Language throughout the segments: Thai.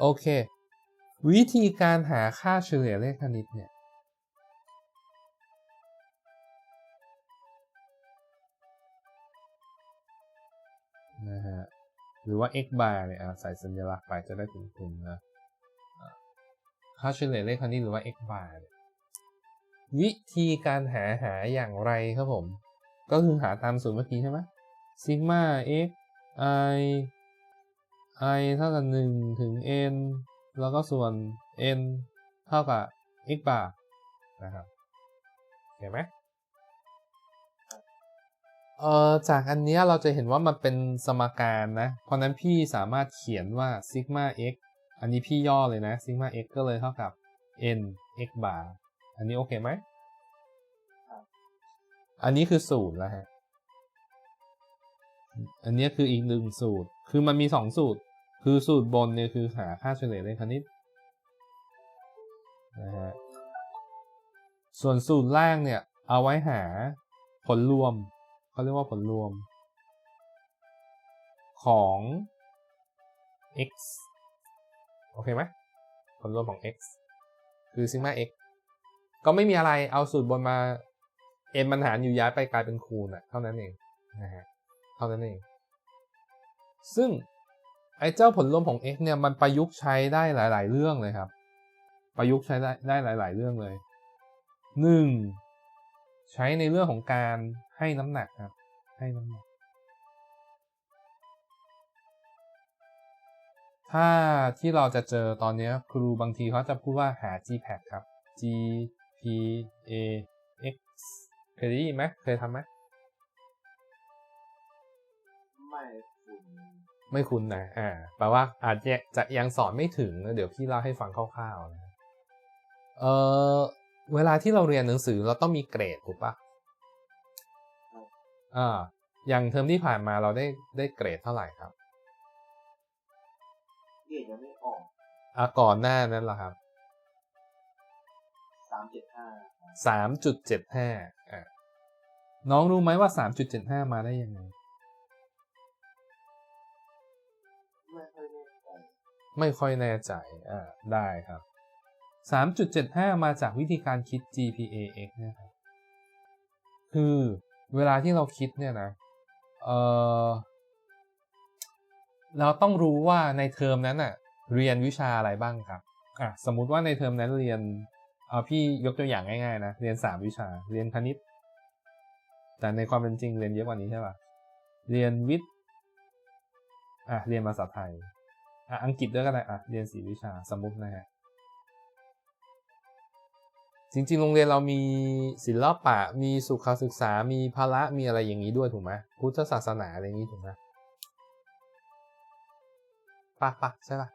โอเค วิธีการหาค่าเฉลี่ยเลขคณิตเนี่ยนะฮะหรือว่า x bar เนี่ยใส่สัญลักษณ์ไปจะได้ถึงคุณนะอะค่าเฉลี่ยเลขคณิตหรือว่า x bar วิธีการหาหาอย่างไรครับผม ก็คือหาตามสูตรเมื่อกี้ใช่ไหมซิกมา x i i เท่ากับ1ถึง n แล้วก็ส่วน n เท่ากับ x bar นะครับเห็นไหมเอ่อจากอันเนี้ยเราจะเห็นว่ามันเป็นสมการนะ เพราะนั้นพี่สามารถเขียนว่า sigma x อันนี้พี่ย่อเลยนะ sigma x ก็เลยเท่ากับ n x bar อันนี้โอเคไหม อันนี้คือสูตรแล้วฮะ อันนี้คืออีกหนึ่งสูตร คือมันมีสองสูตร คือสูตรบนเนี่ยคือหาค่าเฉลี่ยเลขคณิตนะฮะส่วนสูตรล่างเนี่ยเอาไว้หาผลรวมเขาเรียกว่าผลรวม ของ x โอเคไหมผลรวมของ x คือซิกมา x ก็ไม่มีอะไรเอาสูตรบนมา m มันหารอยู่ย้ายไปกลายเป็นคูณอะเท่านั้นเองนะฮะเท่านั้นเอง ซึ่ง ไอ้เจ้าผลรวมของ x เนี่ยมันประยุกต์ใช้ได้หลาย ๆ เรื่องเลยครับ ประยุกต์ใช้ได้ได้หลาย ๆ เรื่องเลยหนึ่งใช้ในเรื่องของการให้น้ำหนักครับ ให้น้ำหนัก ถ้าที่เราจะเจอตอนนี้ครูบางทีเขาจะพูดว่าหา gpat ครับ g p a x เคยได้ยินไหมเคยทำไหม ไม่คุ้นนะอ่าแปลว่าอาจจะจะยังสอนไม่ถึงเดี๋ยวพี่เล่าให้ฟังคร่าวๆนะเออเวลาที่เราเรียนหนังสือเราต้องมีเกรดถูกปะอ่าอย่างเทอมที่ผ่านมาเราได้ได้เกรดเท่าไหร่ครับเรียนยังไม่ออกอ่าก่อนหน้านั้นล่ะครับสามเจ็ดห้าสามจุดเจ็ดห้าอ่าน้องรู้ไหมว่าสามจุดเจ็ดห้ามาได้ยังไง ไม่ค่อยแน่ใจอ่าได้ครับ 3.75 มาจากวิธีการคิด GPAX นะครับคือเวลาที่เราคิดเนี่ยนะเออเราต้องรู้ว่าในเทอมนั้นอะเรียนวิชาอะไรบ้างครับอะสมมุติว่าในเทอมนั้นเรียนเอาพี่ยกตัวอย่างง่ายๆนะเรียน 3 วิชา เรียนคณิต แต่ในความเป็นจริงเรียนเยอะกว่านี้ใช่ป่ะเรียนวิทย์อะเรียนภาษาไทย อะอังกฤษด้วยก็ได้อะเรียนสี่วิชาสมมุตินะฮะจริงๆ โรงเรียนเรามีศิลปะ มีสุขศึกษา มีพละ มีอะไรอย่างนี้ด้วยถูกไหมพุทธศาสนาอะไรอย่างนี้ถูกไหมปะปะใช่ปะ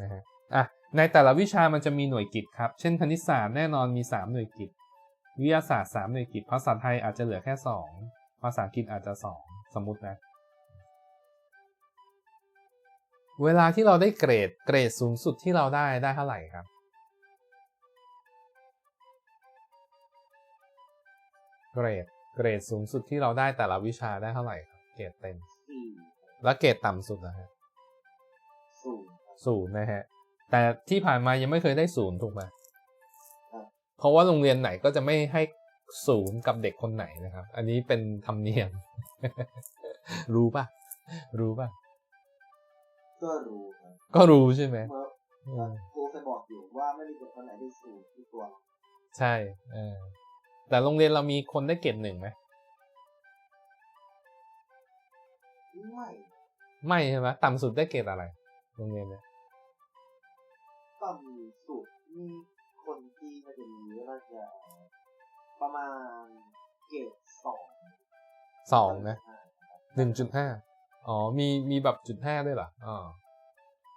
นะฮะ อะ ในแต่ละวิชามันจะมีหน่วยกิตครับ เช่นคณิตศาสตร์แน่นอนมี 3 หน่วยกิตวิทยาศาสตร์ 3 หน่วยกิตภาษาไทยอาจจะเหลือแค่ 2 ภาษาอังกฤษอาจจะ 2 สมมตินะ เวลาที่เราได้เกรดเกรดสูงสุดที่เราได้ได้เท่าไหร่ครับ เกรดเกรดสูงสุดที่เราได้แต่ละวิชาได้เท่าไหร่ครับเกรดเต็มสี่แล้วเกรดต่ำสุดนะฮะศูนย์ครับศูนย์นะฮะ แต่ที่ผ่านมายังไม่เคยได้ศูนย์ถูกไหมครับเพราะว่าโรงเรียนไหนก็จะไม่ให้ศูนย์กับเด็กคนไหนนะครับ อันนี้เป็นธรรมเนียม รู้ป่ะ รู้ป่ะ ก็รู้ครับก็รู้ใช่ไหมเมื่ออืมครูเคยบอกอยู่ว่าไม่มีเด็กคนไหนได้ศูนย์ที่ตัวเราใช่เออแต่โรงเรียนเรามีคนได้เกรดหนึ่งไหมไม่ไม่ใช่ไหมต่ำสุดได้เกรดอะไรโรงเรียนเนี่ยต่ำสุดมีคนที่น่าจะมีน่าจะประมาณเกรดสองสองนะหนึ่งจุดห้า อ๋อ มีมีแบบจุดห้าด้วยเหรออ๋อ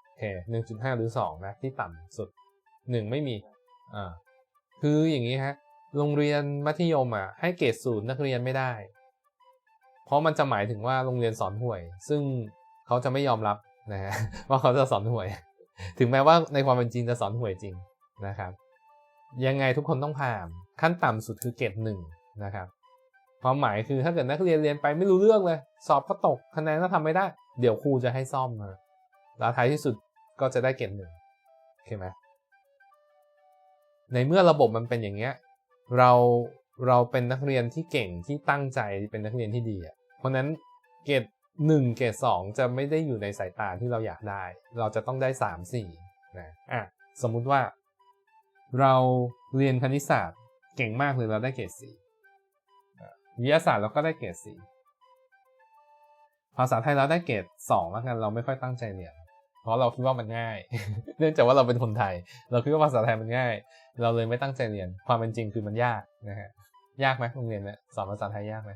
โอเคหนึ่งจุดห้าหรือสองนะที่ต่ำสุดหนึ่งไม่มีอ่าคืออย่างนี้ฮะโรงเรียนมัธยมอะให้เกรดศูนย์นักเรียนไม่ได้ เพราะมันจะหมายถึงว่าโรงเรียนสอนห่วย ซึ่งเขาจะไม่ยอมรับนะฮะว่าเขาจะสอนห่วย ถึงแม้ว่าในความเป็นจริงจะสอนห่วยจริงนะครับ ยังไงทุกคนต้องผ่านขั้นต่ำสุดคือเกรดหนึ่งนะครับ ความหมายคือถ้าเกิดนักเรียนเรียนไปไม่รู้เรื่องเลย สอบก็ตกคะแนนก็ทำไม่ได้ เดี๋ยวครูจะให้ซ่อมมาแล้วท้ายที่สุดก็จะได้เกรดหนึ่งโอเคไหมในเมื่อระบบมันเป็นอย่างเงี้ยเราเราเป็นนักเรียนที่เก่งที่ตั้งใจเป็นนักเรียนที่ดีอะเพราะนั้นเกรดหนึ่งเกรดสองจะไม่ได้อยู่ในสายตาที่เราอยากได้ เราจะต้องได้สามสี่นะอะสมมุติว่า เราเรียนคณิตศาสตร์เก่งมากเลยเราได้เกรดสี่ วิทยาศาสตร์เราก็ได้เกรดสี่ภาษาไทยเราได้เกรดสองแล้วกันเราไม่ค่อยตั้งใจเรียนเพราะเราคิดว่ามันง่าย เนื่องจากว่าเราเป็นคนไทย เราคิดว่าภาษาไทยมันง่าย เราเลยไม่ตั้งใจเรียน ความเป็นจริงคือมันยากนะฮะ ยากไหมโรงเรียนเนี่ยสอนภาษาไทยยากไหม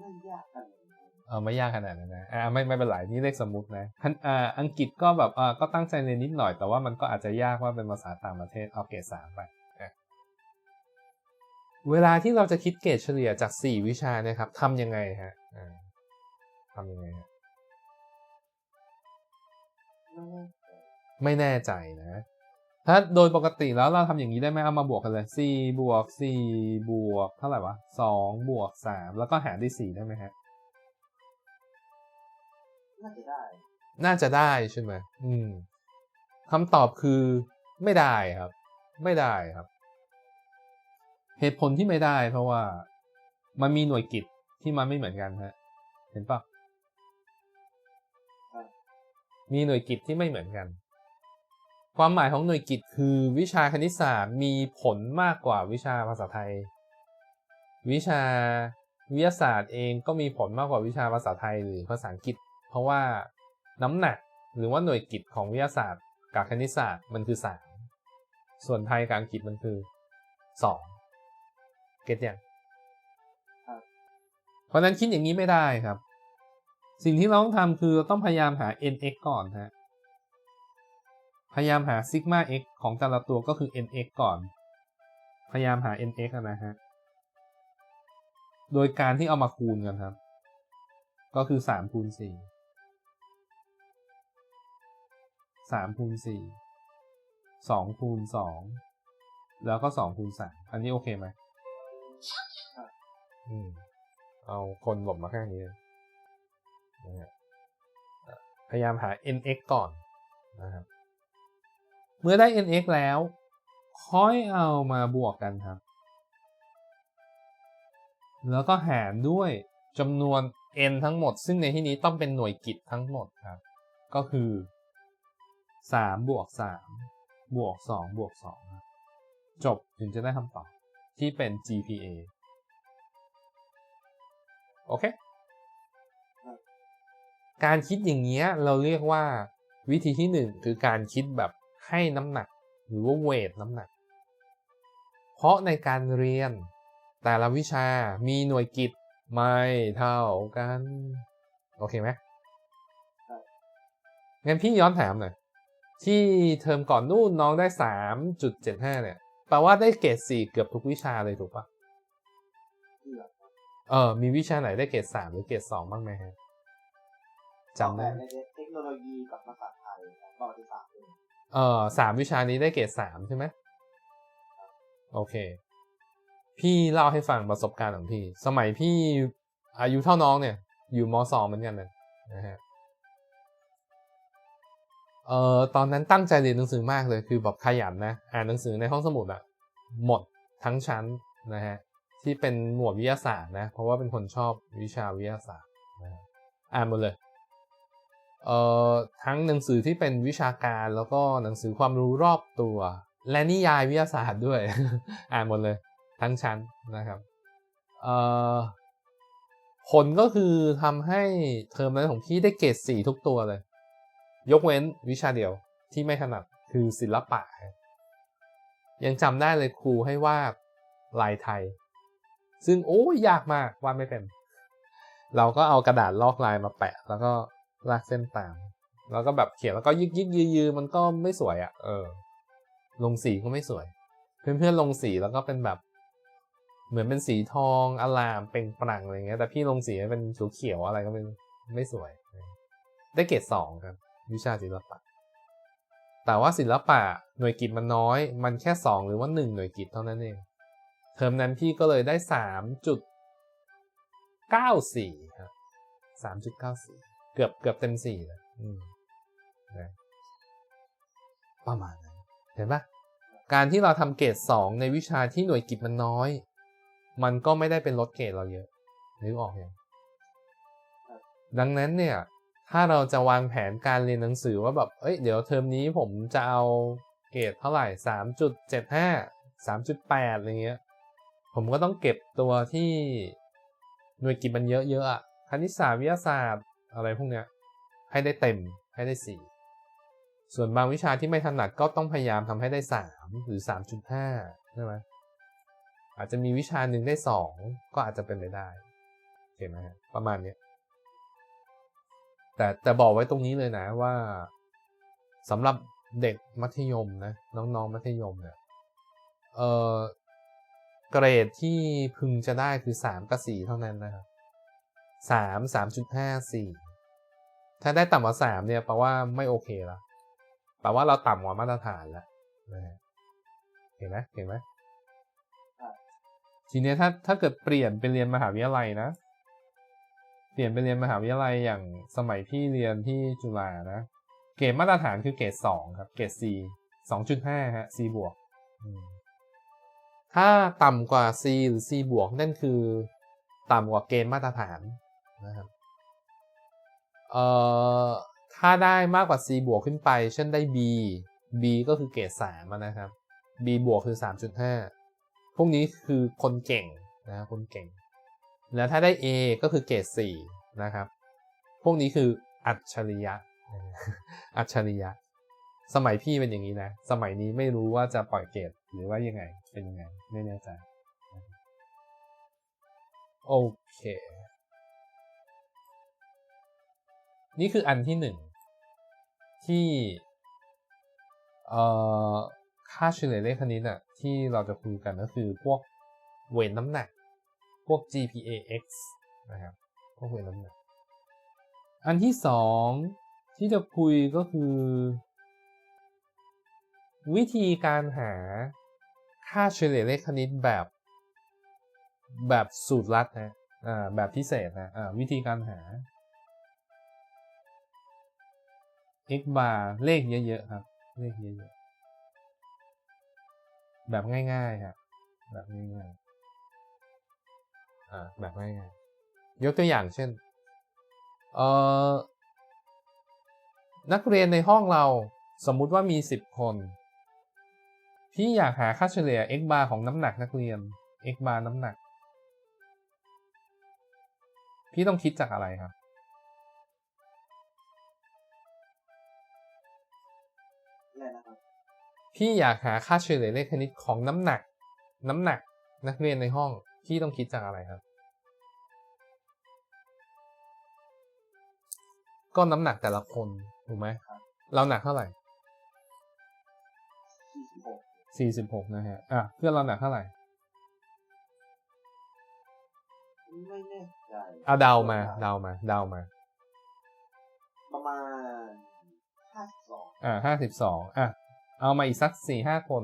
ไม่ยากขนาดนั้นเออไม่ยากขนาดนั้นนะ อ่าไม่ไม่เป็นไรนี่เลขสมมุตินะคันอ่าอังกฤษก็แบบอ่าก็ตั้งใจเรียนนิดหน่อย แต่ว่ามันก็อาจจะยากว่าเป็นภาษาต่างประเทศเอาเกรดสามไปอะ เวลาที่เราจะคิดเกรดเฉลี่ยจากสี่วิชาเนี่ยครับทำยังไงฮะอ่าทำยังไงฮะไม่แน่ใจไม่แน่ใจนะ ถ้าโดยปกติแล้วเราทำอย่างนี้ได้ไหมเอามาบวกกันเลยสี่บวกสี่บวกเท่าไหร่วะสองบวกสามแล้วก็หารด้วยสี่ได้ไหมฮะน่าจะได้ น่าจะได้ใช่ไหมอืมคำตอบคือไม่ได้ครับ ไม่ได้ครับ เหตุผลที่ไม่ได้เพราะว่ามันมีหน่วยกิจที่มันไม่เหมือนกันฮะ เห็นปะมีหน่วยกิจที่ไม่เหมือนกัน ความหมายของหน่วยกิจคือวิชาคณิตศาสตร์มีผลมากกว่าวิชาภาษาไทย วิชาวิทยาศาสตร์เองก็มีผลมากกว่าวิชาภาษาไทยหรือภาษาอังกฤษ เพราะว่าน้ำหนักหรือว่าหน่วยกิจของวิทยาศาสตร์ กับคณิตศาสตร์มันคือสามส่วนไทยกับอังกฤษมันคือสอง เก็ตยังครับเพราะฉะนั้นคิดอย่างนี้ไม่ได้ครับ สิ่งที่เราต้องทำคือเราต้องพยายามหา nx ก่อนฮะพยายามหาซิกมา x ของแต่ละตัวก็คือ nx ก่อน พยายามหา nx อะนะฮะ โดยการที่เอามาคูณกันครับ ก็คือสามคูณสี่สามคูณสี่สองคูณสองแล้วก็สองคูณสามอันนี้โอเคไหม อืม เอาคนหลบมาข้างนี้นะฮะพยายามหา nx ก่อนนะครับ เมื่อได้ nx แล้ว ค่อยเอามาบวกกันครับ แล้วก็หารด้วยจำนวน n ทั้งหมด ซึ่งในที่นี้ต้องเป็นหน่วยกิจทั้งหมดครับ ก็คือ3บวก3บวก2บวก2จบถึงจะได้คำตอบ ที่เป็น GPA โอเค การคิดอย่างเงี้ยเราเรียกว่าวิธีที่หนึ่งคือการคิดแบบให้น้ำหนัก หรือว่าเวทน้ำหนัก เพราะในการเรียนแต่ละวิชามีหน่วยกิจไม่เท่ากัน โอเคไหมงั้นพี่ย้อนถามหน่อย ที่เทอมก่อนนู่นน้องได้สามจุดเจ็ดห้าเนี่ย แปลว่าได้เกรดสี่เกือบทุกวิชาเลยถูกปะเกือบเออ มีวิชาไหนได้เกรดสามหรือเกรดสองบ้างไหมฮะจำได้ในเทคโนโลยีกับภาษาไทยและประวัติศาสตร์เลยเออสามวิชานี้ได้เกรดสามใช่ไหมโอเค พี่เล่าให้ฟังประสบการณ์ของพี่ สมัยพี่อายุเท่าน้องเนี่ย อยู่มสองเหมือนกันเลยนะฮะเอ่อตอนนั้นตั้งใจเรียนหนังสือมากเลยคือแบบขยันนะ อ่านหนังสือในห้องสมุดอะ หมดทั้งชั้นนะฮะที่เป็นหมวดวิทยาศาสตร์นะเพราะว่าเป็นคนชอบวิชาวิทยาศาสตร์นะอ่านหมดเลยเอ่อทั้งหนังสือที่เป็นวิชาการแล้วก็หนังสือความรู้รอบตัว และนิยายวิทยาศาสตร์ด้วย อ่านหมดเลย ทั้งชั้นนะครับเอ่อผลก็คือทำให้เทอมนั้นของพี่ได้เกรดสี่ทุกตัวเลย ยกเว้นวิชาเดียวที่ไม่ถนัดคือศิลปะครับ ยังจำได้เลยครูให้วาดลายไทย ซึ่งโอ้ยยากมากวาดไม่เป็น เราก็เอากระดาษลอกลายมาแปะ แล้วก็ลากเส้นตาม แล้วก็แบบเขียนแล้วก็ยิกยิกยืยืมันก็ไม่สวยอะ่ะ เออ ลงสีก็ไม่สวย เพื่อนๆลงสีแล้วก็เป็นแบบ เหมือนเป็นสีทองอลามเปล่งปลั่งอะไรเงี้ยแต่พี่ลงสีเป็นเขียวๆอะไรก็ไม่ไม่สวย ได้เกรดสองครับ วิชาศิลปะ แต่ว่าศิลปะหน่วยกิจมันน้อย มันแค่สองหรือว่าหนึ่งหน่วยกิจเท่านั้นเอง เทอมนั้นพี่ก็เลยได้สามจุดเก้าสี่ครับสามจุดเก้าสี่เกือบเกือบเต็มสี่เลยอืมนะประมาณนั้น เห็นปะการที่เราทำเกรดสองในวิชาที่หน่วยกิจมันน้อย มันก็ไม่ได้เป็นลดเกรดเราเยอะนึกออกยังดังนั้นเนี่ย ถ้าเราจะวางแผนการเรียนหนังสือว่าแบบ เอ้ย เดี๋ยวเทอมนี้ผมจะเอาเกรดเท่าไหร่สามจุดเจ็ดห้าสามจุดแปดอะไรเงี้ย ผมก็ต้องเก็บตัวที่หน่วยกิจมันเยอะๆอะคณิตศาสตร์วิทยาศาสตร์อะไรพวกเนี้ย ให้ได้เต็ม ให้ได้สี่ส่วนบางวิชาที่ไม่ถนัดก็ต้องพยายามทำให้ได้สามหรือสามจุดห้าใช่ไหมอาจจะมีวิชาหนึ่งได้สองก็อาจจะเป็นไปได้ เห็นไหมประมาณเนี้ย แต่แต่บอกไว้ตรงนี้เลยนะว่าสำหรับเด็กมัธยมนะน้องๆมัธยมเนี่ยเออเกรดที่พึงจะได้คือสามกับสี่เท่านั้นนะครับสามสามจุดห้าสี่ถ้าได้ต่ำกว่าสามเนี่ยแปลว่าไม่โอเคละแปลว่าเราต่ำกว่ามาตรฐานแล้วนะฮะเห็นไหมเห็นไหมทีเนี้ยถ้าถ้าเกิดเปลี่ยนไปเรียนมหาวิทยาลัยนะ เปลี่ยนไปเรียนมหาวิทยาลัยอย่างสมัยพี่เรียนที่จุฬานะ เกรดมาตรฐานคือเกรดสองครับ เกรด C สองจุดห้าฮะ C บวกถ้าต่ำกว่า C หรือ C บวกนั่นคือ ต่ำกว่าเกณฑ์มาตรฐานนะครับเอ่อถ้าได้มากกว่า C บวกขึ้นไป เช่นได้ B B ก็คือเกรดสามนะครับ B บวกคือ 3.5 พวกนี้คือคนเก่งนะคนเก่ง แล้วถ้าได้ A ก็คือเกรด4นะครับ พวกนี้คืออัจฉริยะ อัจฉริยะ สมัยพี่เป็นอย่างนี้นะ สมัยนี้ไม่รู้ว่าจะปล่อยเกรดหรือว่ายังไง เป็นยังไง ไม่แน่ใจ โอเค นี่คืออันที่หนึ่งที่เอ่อค่าเฉลี่ยเลขคณิตอะที่เราจะคุยกันก็คือพวกเวทน้ำหนัก วก GPAX นะครับพวกเวทน้ำหนักอันที่สองที่จะคุยก็คือ วิธีการหาค่าเฉลี่ยเลขคณิตแบบแบบสูตรลัดนะอ่าแบบพิเศษนะอ่าวิธีการหา x bar เลขเยอะๆครับ เลขเยอะๆแบบง่ายๆครับแบบง่ายๆ แบบง่ายๆยกตัวอย่างเช่นเอ่อนักเรียนในห้องเราสมมุติว่ามี 10 คน พี่อยากหาค่าเฉลี่ย x bar ของน้ำหนักนักเรียน x bar น้ำหนัก พี่ต้องคิดจากอะไรครับอะไรนะครับพี่อยากหาค่าเฉลี่ยเลขคณิตของน้ำหนัก น้ำหนักนักเรียนในห้อง พี่ต้องคิดจากอะไรครับ ก็น้ำหนักแต่ละคน ถูกไหม เราหนักเท่าไหร่46สี่สิบหกนะฮะ อะ เพื่อนเราหนักเท่าไหร่ไม่แน่ใจเอาเดามา เดามา เดามา ประมาณ52อ่าห้าสิบสองอะ เอามาอีกสักสี่ห้าคน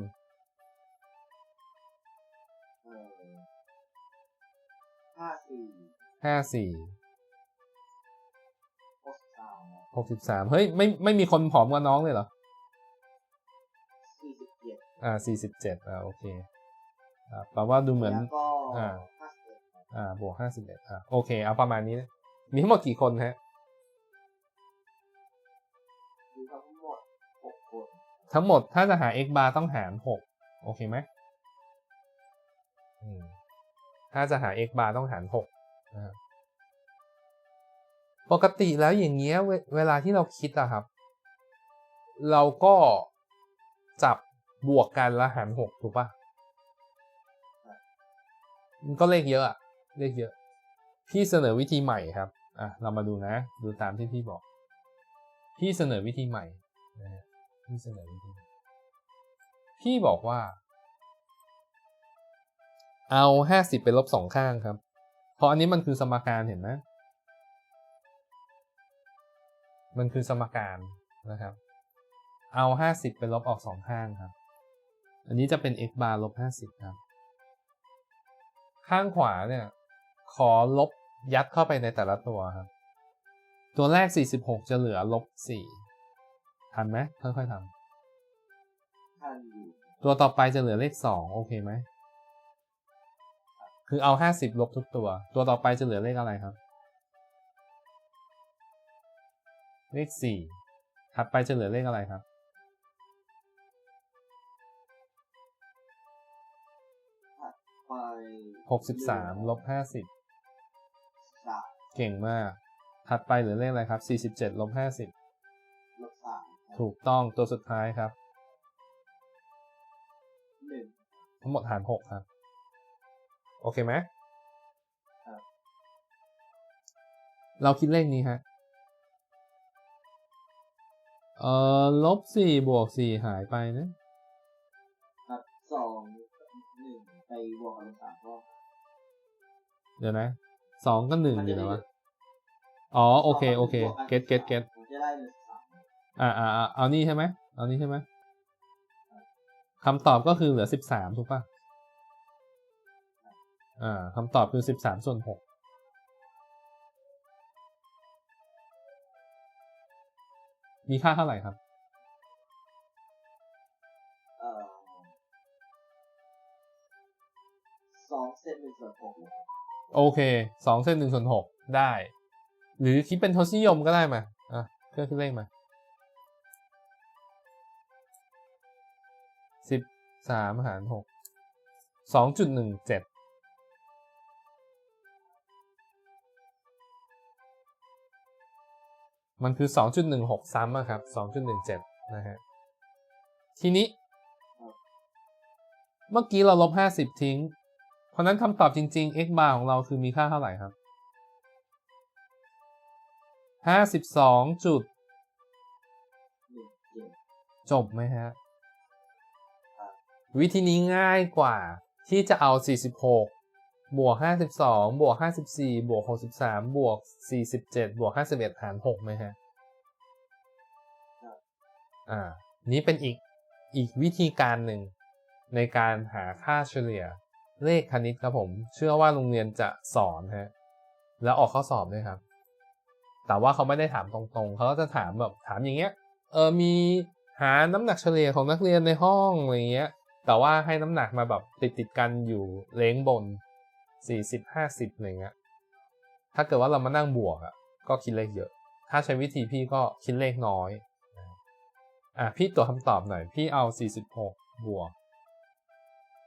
ห้าสี่63หกสิบสามเฮ้ย ไม่ไม่มีคนผอมกว่าน้องเลยเหรอ47อ่าสี่สิบเจ็ดอ่าโอเคอ่าแปลว่าดูเหมือนแล้วก็อ่า51อ่าบวกห้าสิบเอ็ดอ่าโอเค เอาประมาณนี้นะมีทั้งหมดกี่คนฮะมีทั้งหมด6คน ทั้งหมดถ้าจะหา x bar ต้องหารหกโอเคไหมอืมถ้าจะหา x bar ต้องหารหก นะปกติแล้วอย่างเงี้ยเวเวลาที่เราคิดอะครับ เราก็จับบวกกันแล้วหารหกถูกปะมันก็เลขเยอะอะเลขเยอะ พี่เสนอวิธีใหม่ครับอะเรามาดูนะ ดูตามที่พี่บอก พี่เสนอวิธีใหม่นะฮะพี่เสนอวิธีพี่บอกว่า เอาห้าสิบไปลบสองข้างครับ เพราะอันนี้มันคือสมการเห็นไหมมันคือสมการนะครับ เอาห้าสิบไปลบออกสองข้างครับ อันนี้จะเป็น x bar ลบห้าสิบครับ ข้างขวาเนี่ย ขอลบยัดเข้าไปในแต่ละตัวครับ ตัวแรก 46 จะเหลือลบ 4 ทันไหมค่อยๆททันอยู่ตัวต่อไปจะเหลือเลขสองโอเคไหม คือเอาห้าสิบลบทุกตัว ตัวต่อไปจะเหลือเลขอะไรครับ เลขสี่ถัดไปจะเหลือเลขอะไรครับ ไปหกสิบสามลบห้าสิบสามเก่งมาก ถัดไปเหลือเลขอะไรครับสี่สิบเจ็ดลบห้าสิบลบสามครับถูกต้องตัวสุดท้ายครับหนึ่งทั้งหมดหารหกครับโอเคไหมครับเราคิดเลขนี้ฮะ เอ่อลบสี่บวกสี่หายไปนะครับสองหนึ่งไปบวกกับลบสามก็เดี๋ยวนะสองก็หนึ่งอยู่แล้ววะอ๋อโอเคโอเคเก็ตเก็ตเก็ตผมจะได้ลบสามอ่าอ่าอ่าเอานี่ใช่ไหมเอานี่ใช่ไหมคำตอบก็คือเหลือสิบสามถูกป่ะ อ่าคำตอบคือสิบสามส่วนหกมีค่าเท่าไหร่ครับเอ่อสองเซนหนึ่งส่วนหกเลยครับโอเคสองเส้นหนึ่งส่วนหกได้ หรือคิดเป็นทศนิยมก็ได้มาอะเครื่องคิดเลขมาสิบสามหารหกสองจุดหนึ่งเจ็ด มันคือสองจุดหนึ่งหกซ้ำอะครับสองจุดหนึ่งเจ็ดนะฮะ ทีนี้ เมื่อกี้เราลบห้าสิบทิ้ง เพราะฉะนั้นคำตอบจริงๆ x bar ของเราคือมีค่าเท่าไหร่ครับห้าสิบสองจุดหนึ่งเจ็ดจบไหมฮะ วิธีนี้ง่ายกว่าที่จะเอา 46 บวก 52 บวก 54 บวก 63 บวก 47 บวก 51 หาร6ไหมฮะ อ่า นี้เป็นอีก อีกวิธีการหนึ่ง ในการหาค่าเฉลี่ย เลขคณิตครับผม เชื่อว่าโรงเรียนจะสอนฮะ แล้วออกข้อสอบด้วยครับ แต่ว่าเขาไม่ได้ถามตรงๆ เขาก็จะถามแบบ ถามอย่างเงี้ย เออ มีหาน้ำหนักเฉลี่ยของนักเรียนในห้องอะไรเงี้ย แต่ว่าให้น้ำหนักมาแบบติดติดๆกันอยู่เล้งบน 40 50อะไรเงี้ยถ้าเกิดว่าเรามานั่งบวกอะก็คิดเลขเยอะ ถ้าใช้วิธีพี่ก็คิดเลขน้อยอะพี่ตัวคำตอบหน่อย พี่เอา 46 บวก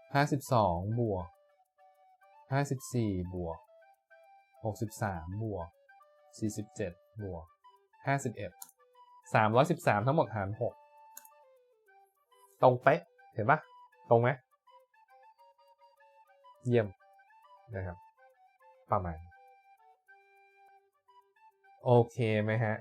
52 บวก 54 บวก 63 บวก 47 บวก 51 313 ทั้งหมดหาร 6 ตรงเป๊ะ เห็นปะตรงไหมเยี่ยม นะครับ ประมาณ โอเคไหมฮะ